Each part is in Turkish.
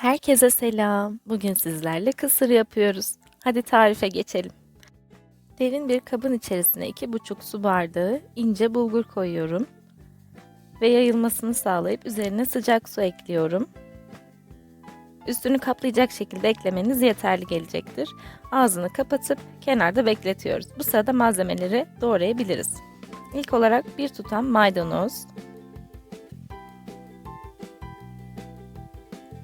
Herkese selam. Bugün sizlerle kısır yapıyoruz. Hadi tarife geçelim. Derin bir kabın içerisine 2,5 su bardağı ince bulgur koyuyorum. Ve yayılmasını sağlayıp üzerine sıcak su ekliyorum. Üstünü kaplayacak şekilde eklemeniz yeterli gelecektir. Ağzını kapatıp kenarda bekletiyoruz. Bu sırada malzemeleri doğrayabiliriz. İlk olarak bir tutam maydanoz,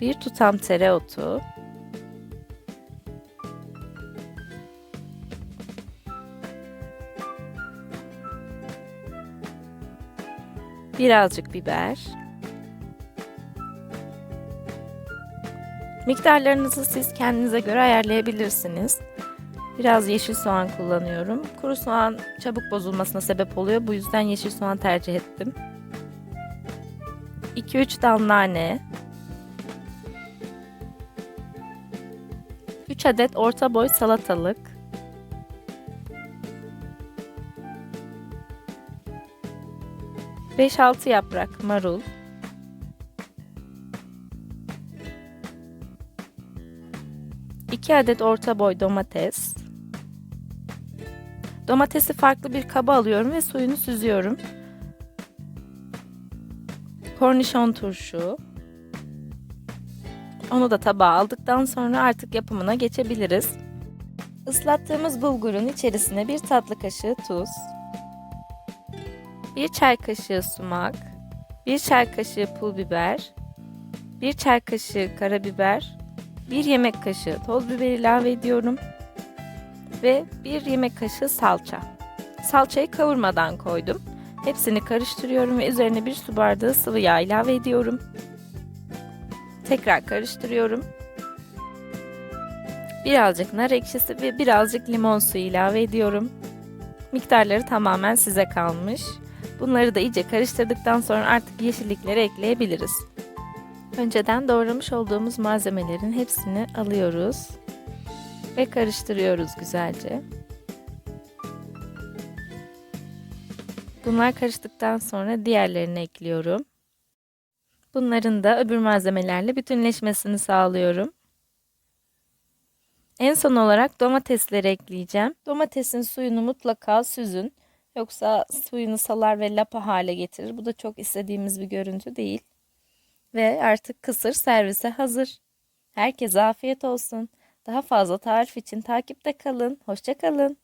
bir tutam tereotu, birazcık biber, miktarlarınızı siz kendinize göre ayarlayabilirsiniz. Biraz yeşil soğan kullanıyorum. Kuru soğan çabuk bozulmasına sebep oluyor. Bu yüzden yeşil soğan tercih ettim. 2-3 dal nane, 3 adet orta boy salatalık, Beş altı yaprak marul, iki adet orta boy domates, domatesi farklı bir kaba alıyorum ve suyunu süzüyorum. Kornişon turşu, onu da tabağa aldıktan sonra artık yapımına geçebiliriz. Islattığımız bulgurun içerisine bir tatlı kaşığı tuz, bir çay kaşığı sumak, bir çay kaşığı pul biber, bir çay kaşığı karabiber, bir yemek kaşığı toz biber ilave ediyorum ve bir yemek kaşığı salça. Salçayı kavurmadan koydum. Hepsini karıştırıyorum ve üzerine bir su bardağı sıvı yağ ilave ediyorum. Tekrar karıştırıyorum. Birazcık nar ekşisi ve birazcık limon suyu ilave ediyorum. Miktarları tamamen size kalmış. Bunları da iyice karıştırdıktan sonra artık yeşillikleri ekleyebiliriz. Önceden doğramış olduğumuz malzemelerin hepsini alıyoruz ve karıştırıyoruz güzelce. Bunlar karıştıktan sonra diğerlerini ekliyorum. Bunların da öbür malzemelerle bütünleşmesini sağlıyorum. En son olarak domatesleri ekleyeceğim. Domatesin suyunu mutlaka süzün. Yoksa suyunu salar ve lapa hale getirir. Bu da çok istediğimiz bir görüntü değil. Ve artık kısır servise hazır. Herkese afiyet olsun. Daha fazla tarif için takipte kalın. Hoşçakalın.